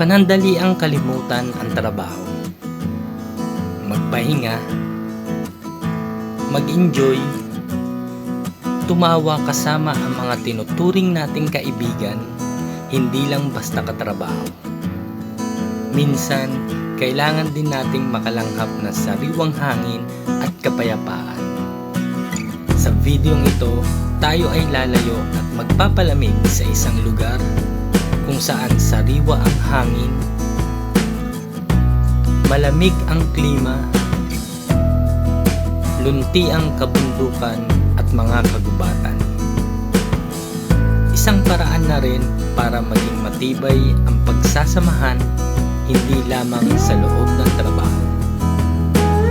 Panandali ang kalimutan ang trabaho. Magpahinga, mag-enjoy, tumawa kasama ang mga tinuturing nating kaibigan, hindi lang basta katrabaho. Minsan, kailangan din nating makalanghap ng sariwang hangin at kapayapaan. Sa videong ito, tayo ay lalayo at magpapalamig sa isang lugar kung saan sariwa ang hangin, malamig ang klima, lunti ang kabundukan at mga kagubatan. Isang paraan na rin para maging matibay ang pagsasamahan hindi lamang sa loob ng trabaho.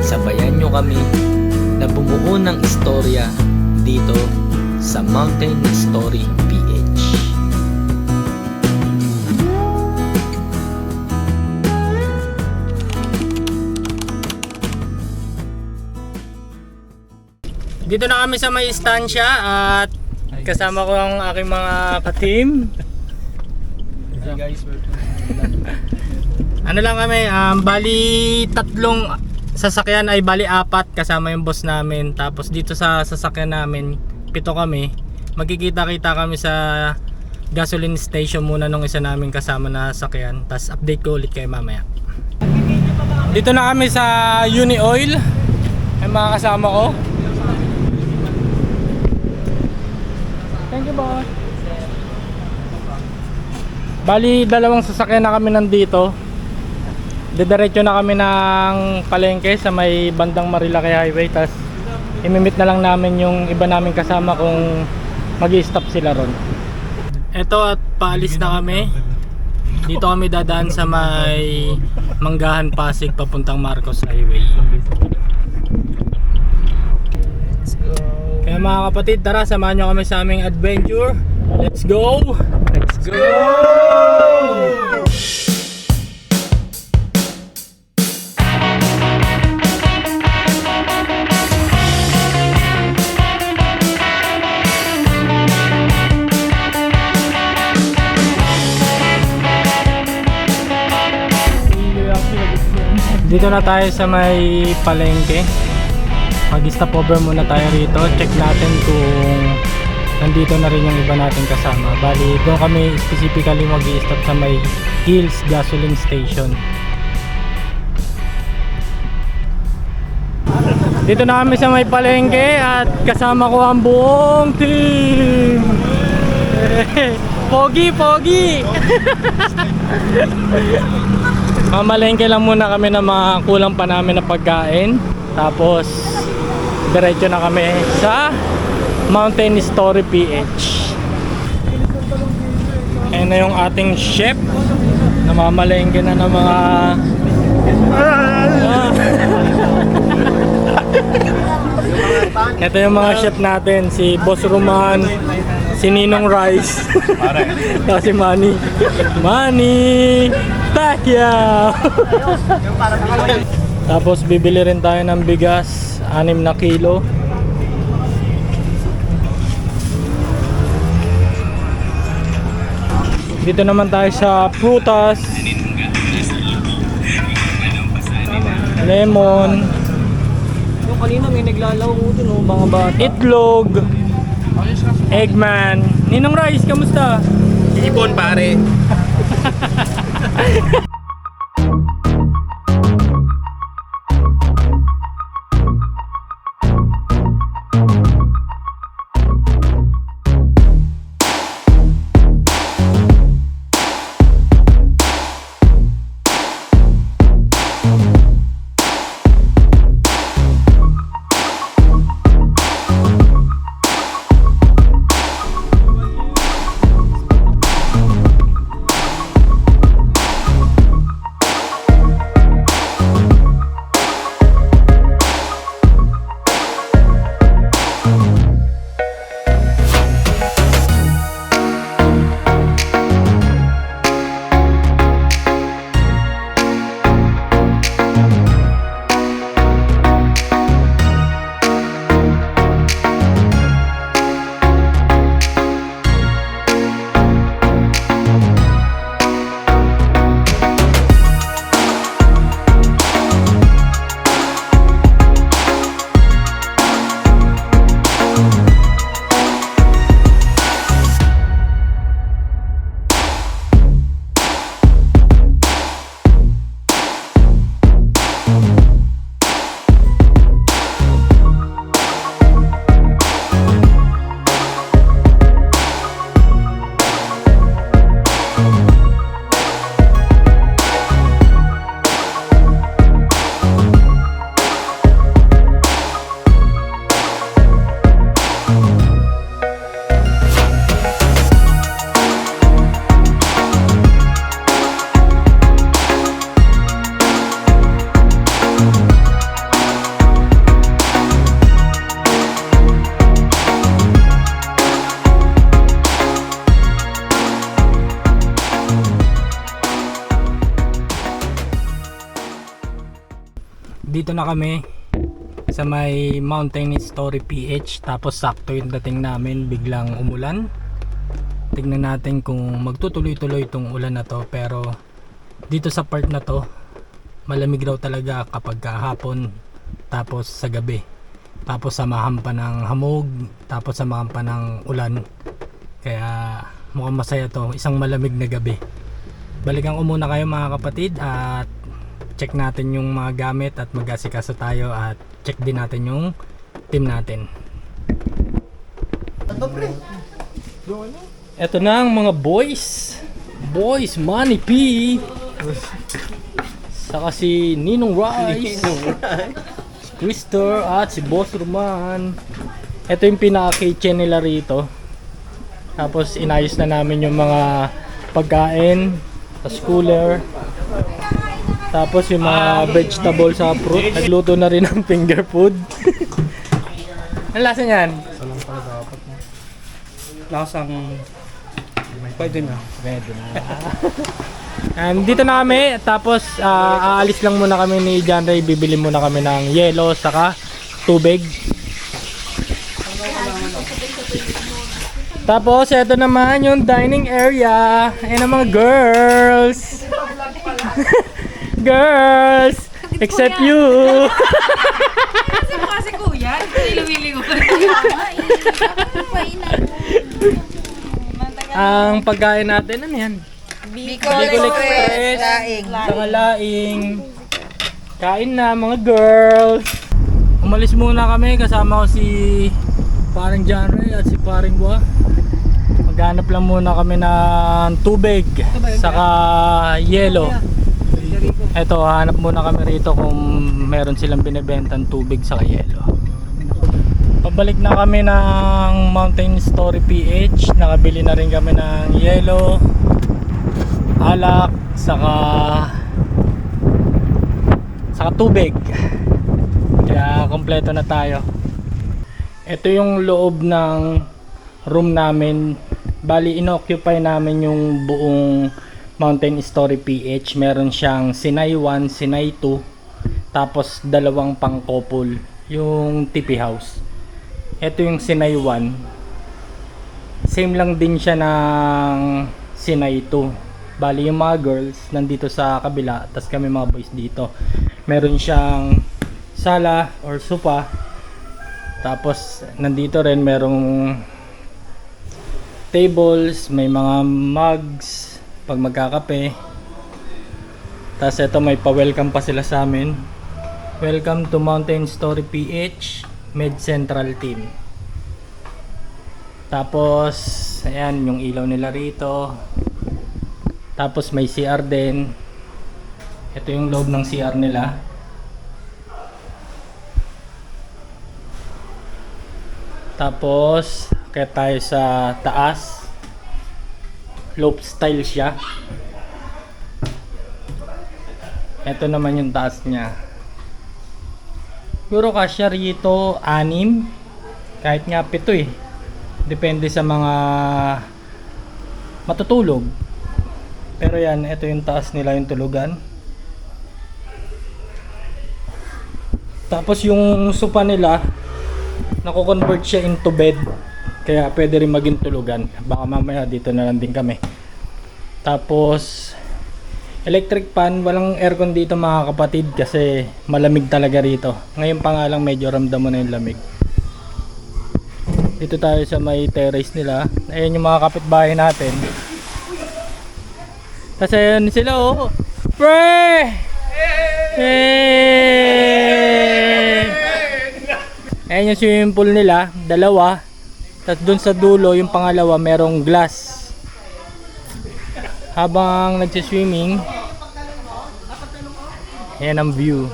Sabayan nyo kami na bumuo ng istorya dito sa Mountain Story Dito na kami sa may istansya at kasama ko ang aking mga ka-team. Guys, Ano lang kami, um, bali tatlong sasakyan ay bali apat kasama yung boss namin. Tapos dito sa sasakyan namin, pito kami. Magkikita-kita kami sa gasoline station muna nung isa namin kasama na sasakyan. Tapos update ko ulit kayo mamaya. Dito na kami sa Uni Oil. Ay mga kasama ko. Thank you, boss. Bali, dalawang sasakyan na kami nandito. Didiretso na kami ng palengke sa may bandang Marilaki Highway. Tapos, imimit na lang namin yung iba namin kasama kung mag stop sila ron. Eto at paalis na kami. Dito kami dadaan sa may Manggahan Pasig papuntang Marcos Highway. Kaya mga kapatid, tara samahan nyo kami sa aming adventure. Let's go! Let's go! Dito na tayo sa may palengke. Mag-stop over muna tayo rito. Check natin kung nandito na rin yung iba natin kasama. Bali, doon kami specifically mag-stop sa may Hills Gasoline Station. Dito na kami sa may palengke at kasama ko ang buong team. Pogi, pogi! Mamalengke lang muna kami ng mga kulang pa namin na pagkain. Tapos, diretso na kami sa Mountain Story PH. Ayan na yung ating chef. Namamalengke na ng mga... Ito yung mga chef natin. Si Boss Roman, si Ninong Rice, Tapos si Manny. Manny! Pacquiao! Tapos bibili rin tayo ng bigas, 6 na kilo. Dito naman tayo sa prutas. Lemon, Yung kanina may naglalaw ko dun, oh, mga bata. itlog, eggman. Ninong Rice, kamusta? Ibon pare. Dito na kami sa may Mountain Story PH tapos sakto yung dating namin biglang umulan. Tignan natin kung magtutuloy-tuloy itong ulan na to pero dito sa part na to malamig raw talaga kapag kahapon tapos sa gabi. Tapos samahan pa ng hamog tapos samahan pa ng ulan. Kaya mukhang masaya to isang malamig na gabi. Balikan ko muna kayo mga kapatid at check natin yung mga gamit at mag-asikaso tayo at check din natin yung team natin. Ito na ang mga boys. Boys, Manny P. Saka si Ninong Rice. Si Krister at si Boss Roman. Ito yung pinaka-kitchen nila rito. Tapos inayos na namin yung mga pagkain. Tapos cooler Tapos yung mga vegetable sa fruit Nagluto na rin ng finger food Ang lasa niyan? Lasang... Pwede na. Pwede na. Um, dito na kami, tapos ah, aalis lang muna kami ni John Ray, bibili muna kami ng yelo saka tubig. Tapos ito naman yung dining area. Ayan ang mga girls. girls! Except you! Kasi mo kasi kuya, nilumili ko. ang pagkain natin, ano yan? Bicol Express, saka laing. Kain na mga girls. Umalis muna kami kasama ko si paring John Ray at si paring Bua. Maghanap lang muna kami ng tubig saka yelo. Eto, hanap muna kami rito kung meron silang binibentang tubig saka yelo. Pabalik na kami ng Mountain Story PH. Nakabili na rin kami ng yelo, alak, saka saka tubig. Kaya kompleto na tayo. Ito yung loob ng room namin. Bali, inoccupy namin yung buong Mountain Story PH. Meron siyang Sinay 1, Sinay 2, tapos dalawang pang couple, yung TP house. Ito yung Sinay 1. Same lang din siya ng Sinay 2. Bali yung mga girls nandito sa kabila, tas kami mga boys dito. Meron siyang sala or sofa. Tapos nandito rin merong tables, may mga mugs pag magkakape. Tapos ito may pa-welcome pa sila sa amin. Welcome to Mountain Story PH Med Central Team. Tapos, ayan yung ilaw nila rito. Tapos may CR din. Ito yung loob ng CR nila. Tapos, kaya tayo sa taas. Loop style siya. Ito naman yung taas niya. Siguro kasya rito anim. Kahit nga pito eh. Depende sa mga matutulog. Pero yan, ito yung taas nila yung tulugan. Tapos yung sofa nila, nako-convert siya into bed. Kaya pwede rin maging tulugan. Baka mamaya dito na lang din kami. Tapos electric fan, walang aircon dito mga kapatid kasi malamig talaga rito. Ngayon pa nga lang medyo ramdam mo na yung lamig. Dito tayo sa may terrace nila. Ayan yung mga kapitbahay natin. Kasi ayan sila oh. Pre! Hey! Ayan yung swimming pool nila, dalawa. Tapos dun sa dulo, yung pangalawa, merong glass. Habang nagsiswimming, ayan ang view.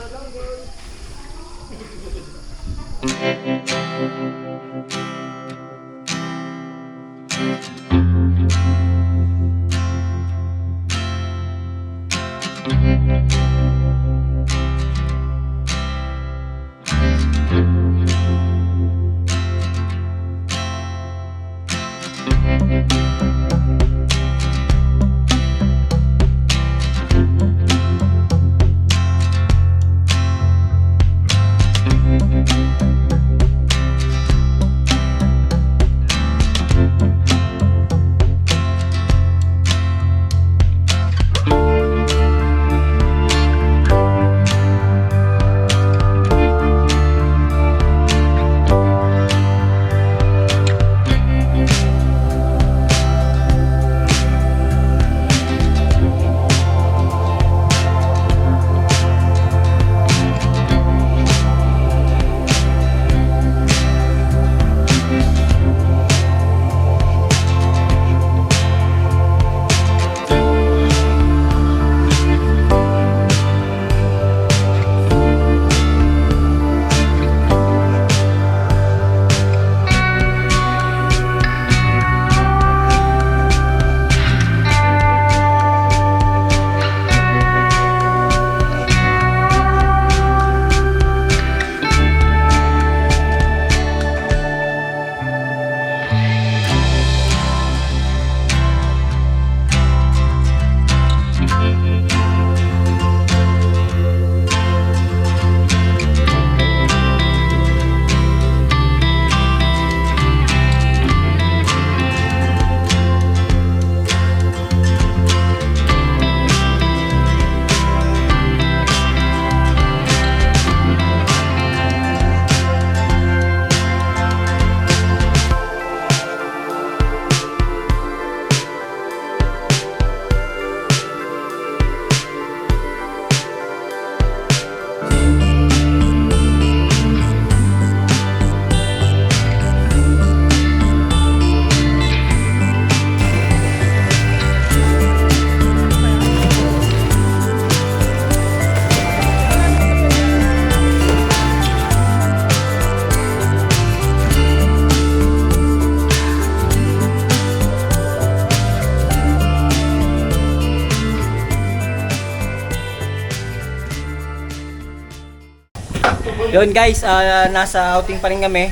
Yun guys, ah, nasa outing pa rin kami.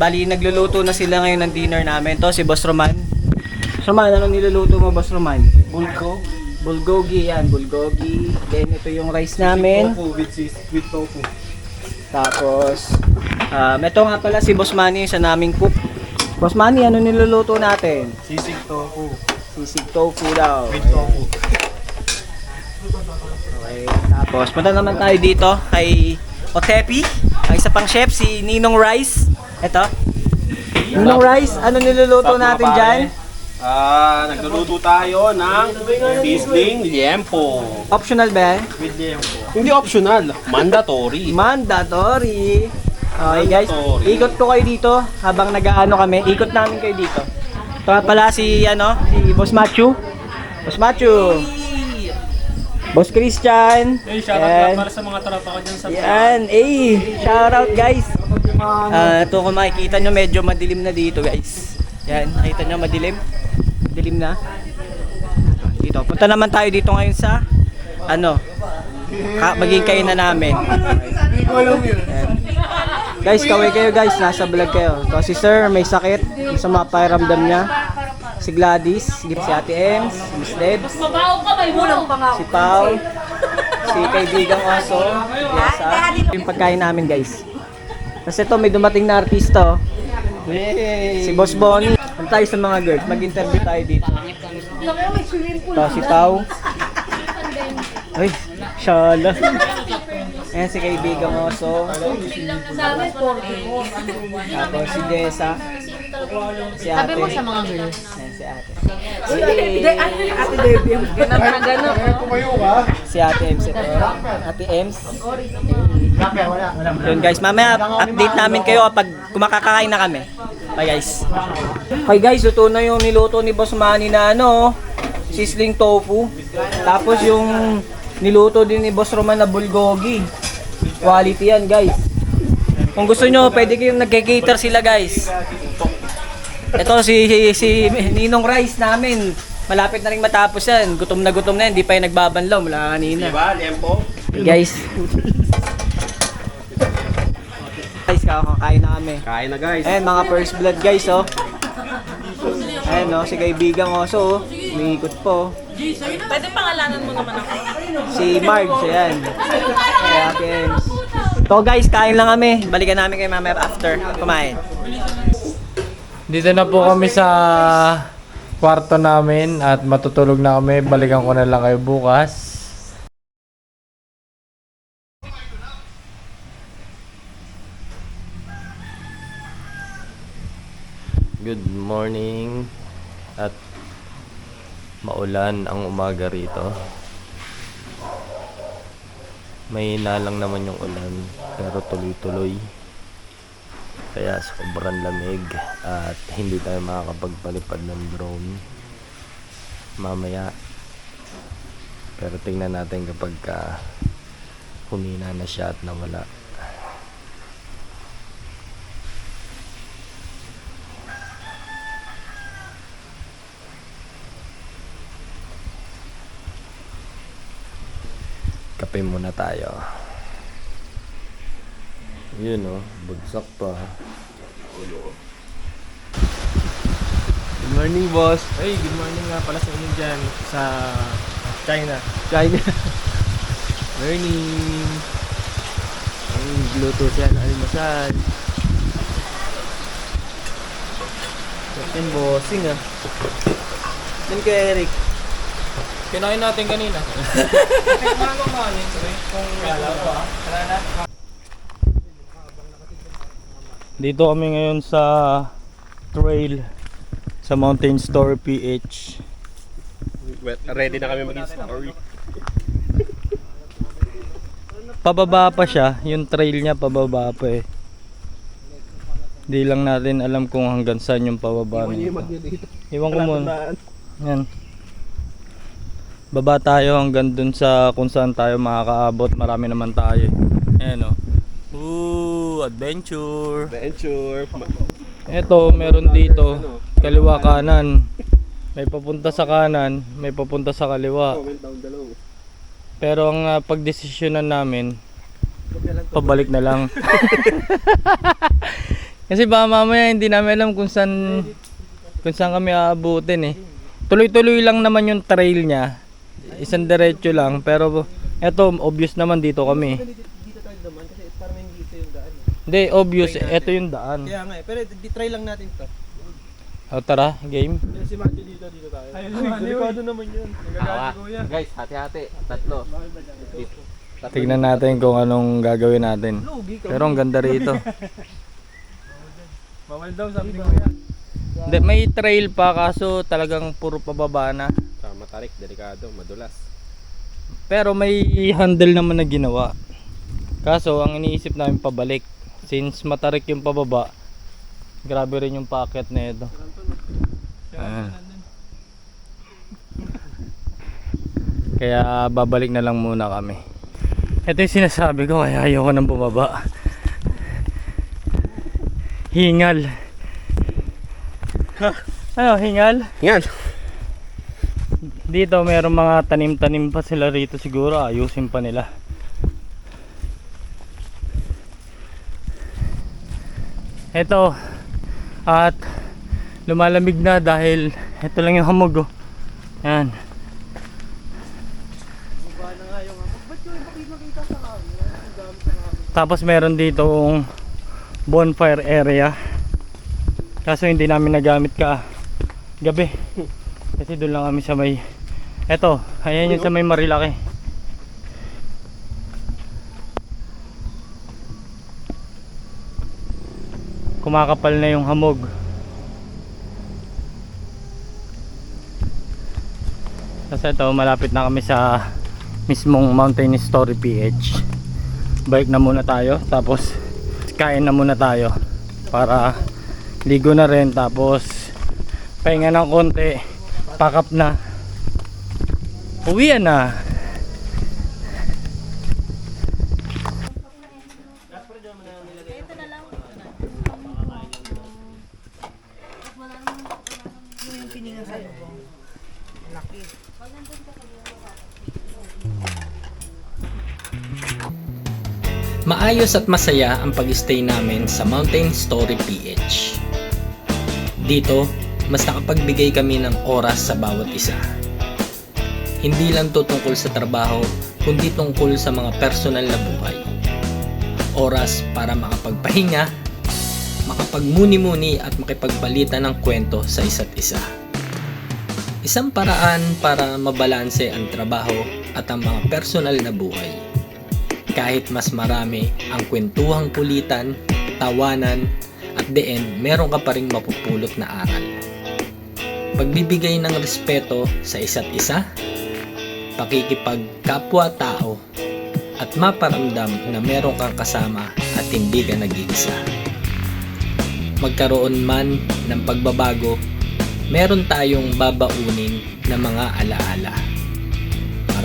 Bali, nagluluto na sila ngayon ng dinner namin. To si Boss Roman. Roman, ano niluluto mo Boss Roman? Bulgo. Bulgogi yan, bulgogi. Then ito yung rice namin. with cheese, with tofu. Tapos, um, ito nga pala si Boss Manny sa naming cook. Boss Manny, ano niluluto natin? Sisig tofu. Sisig tofu daw. With tofu. Okay. Tapos, punta naman tayo dito kay Otepi. Ang isa pang chef, si Ninong Rice. Ito. Ninong Rice, ano niluluto natin dyan? Ah, nagluluto tayo ng sizzling liempo. Optional ba? With liempo. Hindi optional, mandatory. Mandatory. Okay guys, Mandatory. ikot ko kayo dito habang nag-aano kami. Ikot namin kayo dito. Ito nga pala si ano, si Boss Machu. Boss Machu. Boss Christian. Hey, Yan. sa mga tropa ko dyan sa Yan, eh, shoutout guys. Ah, ito kung makikita nyo medyo madilim na dito guys. Yan, nakita nyo madilim. Dilim na. Dito, punta naman tayo dito ngayon sa ano, ka, maging kayo na namin. Yan. Guys, kaway kayo guys, nasa vlog kayo. To si Sir, may sakit sa mga pakiramdam niya. Si Gladys, si Ate Ems, Debs, Mabaho ka, may mulang pa nga. si Pau, si kaibigang Oso, Yasa, yung pagkain namin guys. Kasi ito may dumating na artista, oh. si Boss Bonnie. Ano tayo sa mga girls? Mag-interview tayo dito. Ito si Pau. Ay, shala. Ayan si kaibigang Oso. Tapos si Jessa. Si Ate. Sabi mo sa mga girls. Si Ate. Hindi, ate Debbie. Ganun na ganun. Si Ate Ems ito. Ate Ems. Yun guys, mamaya update namin kayo kapag kumakakain na kami. Bye guys. Okay guys, ito na yung niluto ni Boss Manny na ano, sizzling tofu. Tapos yung niluto din ni Boss Roman na bulgogi. Quality yan guys. Kung gusto nyo, pwede kayong nag-cater sila guys. Ito si, si, si Ninong Rice namin. Malapit na rin matapos yan. Gutom na gutom na yan. Hindi pa yung nagbabanlaw mula kanina. Diba, liempo? Guys. Guys, kakakain na kami. Kain na guys. Ayan, mga first blood guys, oh. Ayan, oh, si kaibigang oso, oh. Umiikot po. Pwede pangalanan mo naman ako. Si Marge, ayan. Kaya, Ems. So guys, kain lang kami. Balikan namin kay mamaya after kumain. Dito na po kami sa kwarto namin at matutulog na kami. Balikan ko na lang kayo bukas. Good morning at maulan ang umaga rito. May lang naman yung ulan pero tuloy-tuloy. Kaya sobrang lamig at hindi tayo makakapagpalipad ng drone mamaya. Pero tingnan natin kapag ka humina na siya at nawala. Kape muna tayo. Yun oh, bagsak pa. Good morning, boss. Hey, good morning nga pala sa inyo dyan sa China. Kain Morning. Ang Bluetooth yan, alimasal. Yan, bossing ah. Yan kay Eric. Kinain natin kanina. Dito kami ngayon sa trail sa Mountain Store PH. Ready na kami mag-story. Pababa pa siya, yung trail niya pababa pa eh. Hindi lang natin alam kung hanggang saan yung pababa nito. Iwan ko muna. Yan. Baba tayo hanggang dun sa kung saan tayo makakaabot. Marami naman tayo. eh. Ayan o. Ooh, adventure. Adventure. Ito, meron dito. Kaliwa kanan. May papunta sa kanan, may papunta sa kaliwa. Comment down below. Pero ang uh, pagdesisyonan namin, Pabalik na lang. Kasi baka mamaya hindi namin alam kung saan kung saan kami aabutin eh. Tuloy-tuloy lang naman yung trail niya. Isang diretso lang pero eto obvious naman dito kami. Dito tayo naman kasi parang hindi ito Hindi, obvious. Eto yung daan. Kaya nga eh, pero di try lang natin to. O tara, game. Si Matthew dito, dito tayo. Ay, delikado naman yun. Nagagalit ko yan. Guys, hati-hati. Tatlo. Tignan natin kung anong gagawin natin. Lugi ka. Pero ang ganda rito. Bawal daw, sabi ni Kuya. Hindi, may trail pa kaso talagang puro pababa na. Sa matarik, delikado, madulas. Pero may handle naman na ginawa. Kaso ang iniisip namin pabalik. Since matarik yung pababa, grabe rin yung packet na ito. Kaya babalik na lang muna kami. Ito yung sinasabi ko kaya ayoko nang bumaba. Hingal. Ano, hingal? Yan. Dito meron mga tanim-tanim pa sila rito siguro ayusin pa nila. Ito at lumalamig na dahil ito lang yung hamog oh. Yan. Tapos meron dito bonfire area. Kaso hindi namin nagamit ka gabi. Kasi doon lang kami sa may Eto, ayan yung sa may Marilaki. Kumakapal na yung hamog. Kasi ito, malapit na kami sa mismong Mountain Story PH. Bike na muna tayo, tapos kain na muna tayo para ligo na rin tapos pahinga ng konti pack up na uwian na Maayos at masaya ang pag-stay namin sa Mountain Story PH. Dito, mas nakapagbigay kami ng oras sa bawat isa. Hindi lang to tungkol sa trabaho, kundi tungkol sa mga personal na buhay. Oras para makapagpahinga, makapagmuni-muni at makipagbalita ng kwento sa isa't isa. Isang paraan para mabalanse ang trabaho at ang mga personal na buhay kahit mas marami ang kwentuhang kulitan, tawanan, at the end, meron ka pa rin mapupulot na aral. Pagbibigay ng respeto sa isa't isa, pakikipagkapwa-tao, at maparamdam na meron kang kasama at hindi ka nag-iisa. Magkaroon man ng pagbabago, meron tayong babaunin na mga alaala.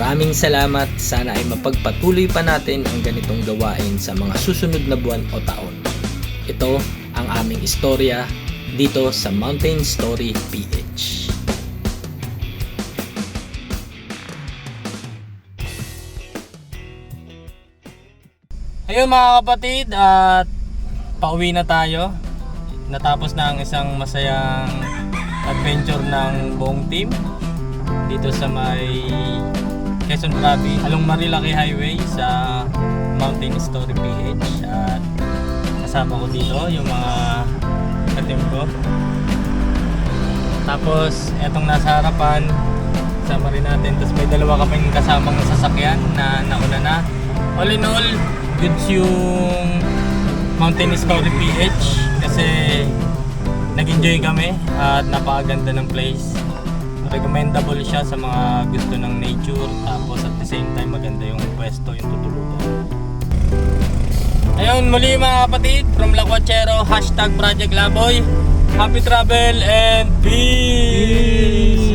Maraming salamat. Sana ay mapagpatuloy pa natin ang ganitong gawain sa mga susunod na buwan o taon. Ito ang aming istorya dito sa Mountain Story PH. Ayun mga kapatid at pauwi na tayo. Natapos na ang isang masayang adventure ng buong team dito sa may Quezon Province, along Marilaki Highway sa Mountain Story PH at kasama ko dito yung mga katim ko. Tapos etong nasa harapan kasama rin natin. Tapos may dalawa kaming kasamang sasakyan na nauna na. All in all, goods yung Mountain Story PH kasi nag-enjoy kami at napakaganda ng place. Recommendable siya sa mga gusto ng nature tapos at the same time maganda yung pwesto, yung tutulugan. Ayun, muli mga kapatid, from Laguachero, hashtag Project Laboy. Happy travel and peace!